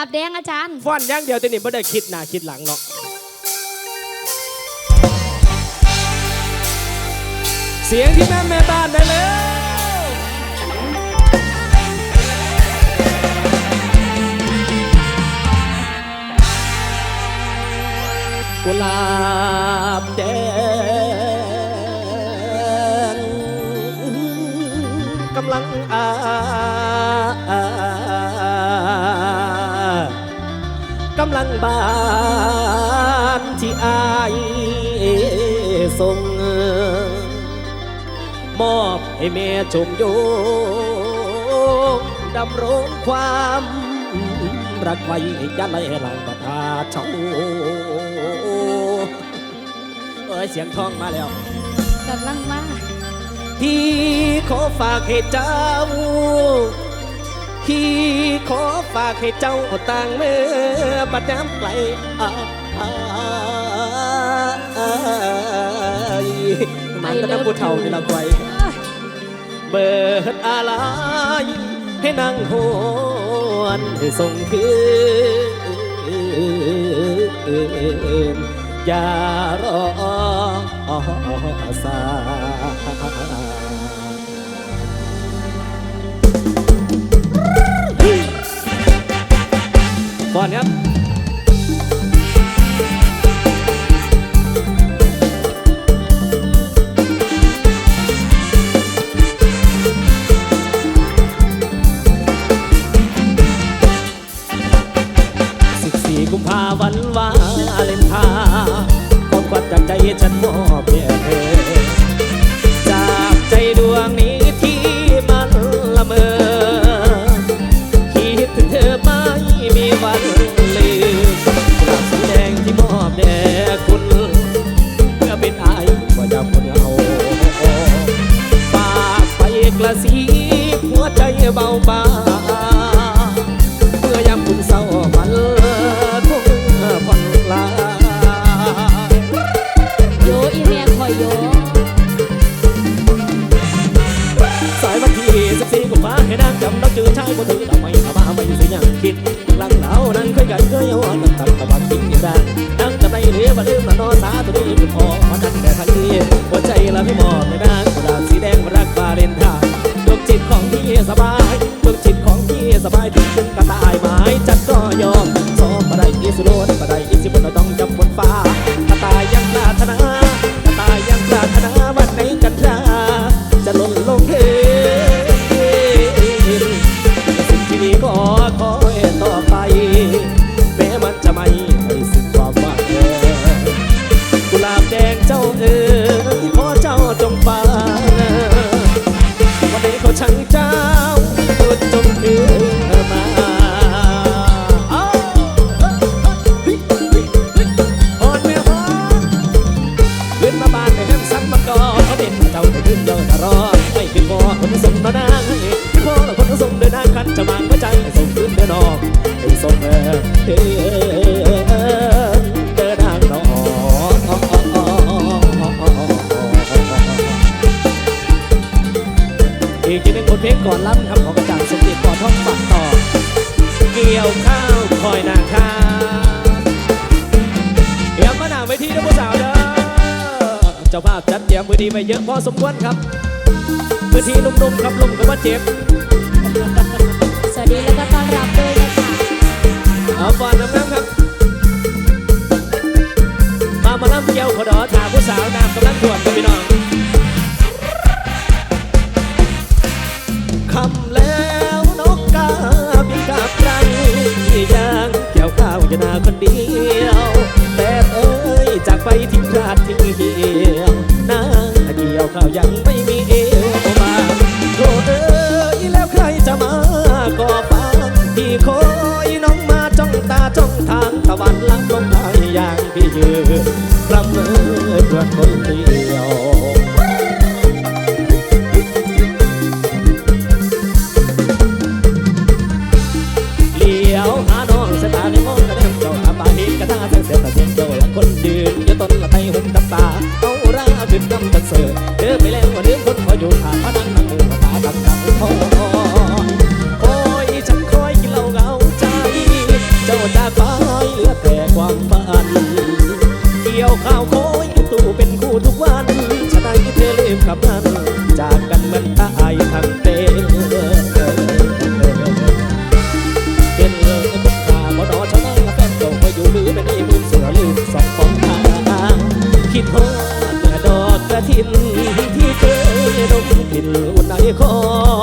าบแดงอาจารย์ ฟ้อนอย่างเดียวแต่นี่ไม่ได้คิดหน้าคิดหลังหรอกเสียงที่แม่แม่บ้านได้เลยกุหลาบแดงกำลังอา บ้านที่อายส่งมอบให้แม่ชมโยดำรงความรักไว้ยันไลหลังประทาเช้าเอ้ยเสียงทองมาแล้วกำลังมาที่ขอฝากให้เจ้า พี่ขอฝากให้เจ้าต่างเมื่อบัดน้ำไกลมานก็น้ำผู้เท่าที่เราไกวเบิดอะไรให้นั่งหวนให้ส่งคืนอย่ารอสา ดึดึงกระตา เยอะพอสมควรครับเพื่อที่นุ่มๆครับลุงกับว่าเจ็บ amor.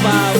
Bye.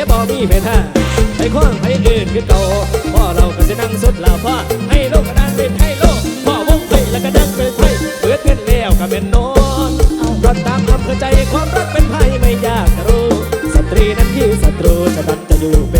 ยบ่มีเพท่าไปคว้างไปอื่นขึ้นโตพ่อเราก็จะนั่งสุดลาพ่อให้โลกก็นั่งเป็นให้โลกพ่อวงไปแล้วก็นั่งเป็นไปเปิดเงินแล้วก็เป็นนอนรักตามความเข้าใจความรักเป็นไพ่ไม่ยากรู้ สตรีนั้นที่ศัตรูจะดันจะอยู่เป็น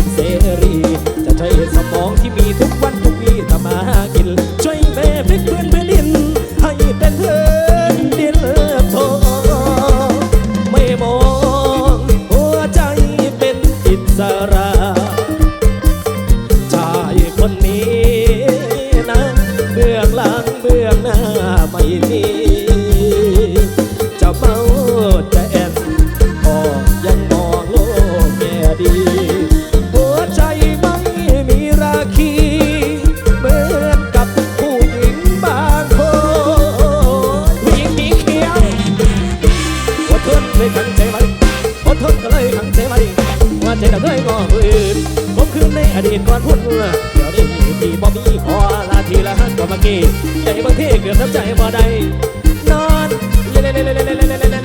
ผู้อื่นพบคืนในอดีตก่อนพูดเมื่อเดี๋ยวนี้มีที่บอมีขอลาทีละหันก็มาเกี้ใจบางทีเกือบทำใจบ่ได้นอนเล่เล่เล่เล่เล่เล่เล่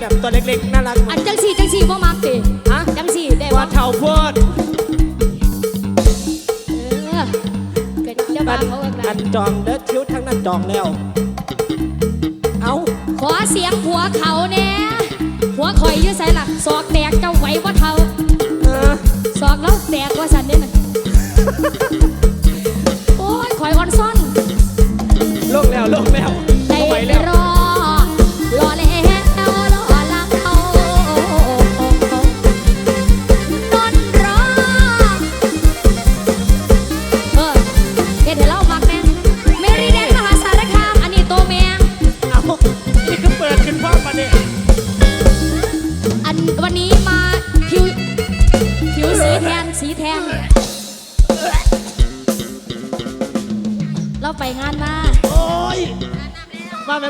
แบบตัวเล็กๆน่ารักอันจังสีจังสีบ่มักติฮะจังสีได้บ่ว่าเท่าพูดเออเกิดจะบ้าเขาอะไรอันจองเด้อคิ้วทั้งนั้นจองแล้ว เอาขอเสียงผัวเขาแน่ผัวคอยยื้อใส่หลักสอกแตกเจ้าไหวบ่เท่าสอกแล้วแตกว่าสันนี่น่ะโอ้ยคอยอ่อนซ่อน ลงแล้วลงแล้ว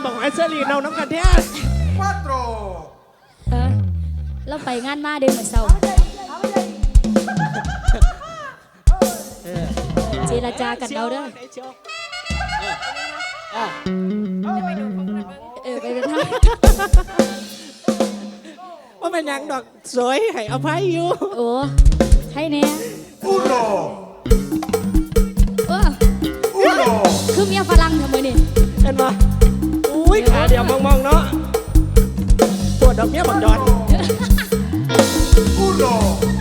บอกแอ้เซรีเราน้ำกันแท้ควาตรเราไปงานมาเดินเหมือนเศร้าเจรจากันเราด้อเออไปเป็นท่าว่ามันยังดอกสวยให้อภัยอยู่โอ้ให้เนี่ยอูโรอุโรคือเมียฝรั่งทำไมเนี่ยเห็นปะ ดอกเบี้ยบักดอน Uno.